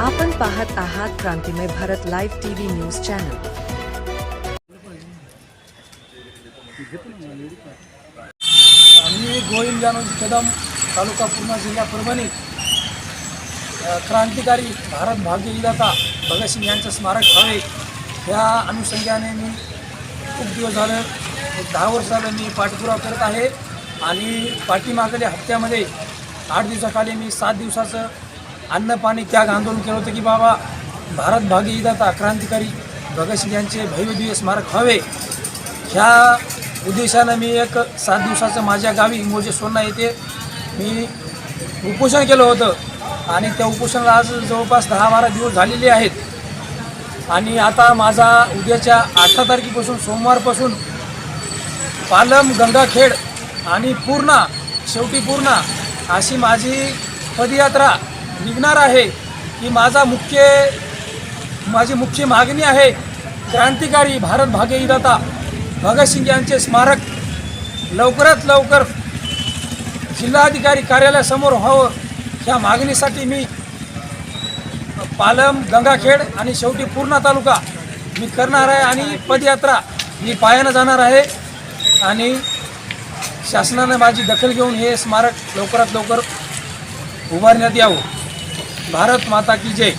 आपण पाहत आहात Krantimay Bharat live TV news channel. आम्ही गोविंद जानोजी कदम तालुका पूर्णा जिल्हा परभणी क्रांतिकारी भारत भाग्यविदाता भगतसिंग यांचं स्मारक व्हावे ह्या अनुषंगाने मी खूप दिवस झालं दहा वर्ष झालं मी पाठपुरावा करत आहे आणि पाठीमागल्या हप्त्यामध्ये आठ दिवसाखाली मी सात दिवसाचं अन्न पाणी त्याग आंदोलन केलं होतं की बाबा भारत भाग्य विधाता क्रांतिकारी भगतसिंग यांचे भव्यदिव्य स्मारक हवे ह्या उद्देशानं मी एक सात दिवसाचं माझ्या गावी मोजे सोन्ना येथे मी उपोषण केलं होतं. आणि त्या उपोषणाला आज जवळपास दहा बारा दिवस झालेले आहेत. आणि आता माझा उद्याच्या अठरा तारखेपासून सोमवारपासून पालम गंगाखेड आणि पूर्णा शेवटी पूर्णा अशी माझी पदयात्रा निघणार आहे की माझा मुख्य माझी मुख्य मागणी आहे. क्रांतिकारी भारत भागीदाता भगतसिंग यांचे स्मारक लवकरात लवकर जिल्हाधिकारी कार्यालयासमोर व्हावं ह्या मागणीसाठी मी पालम गंगाखेड आणि शेवटी पूर्णा तालुका मी करणार आहे आणि पदयात्रा मी पायानं जाणार आहे आणि शासनानं माझी दखल घेऊन हे स्मारक लवकरात लवकर उभारण्यात यावं. भारत माता की जय।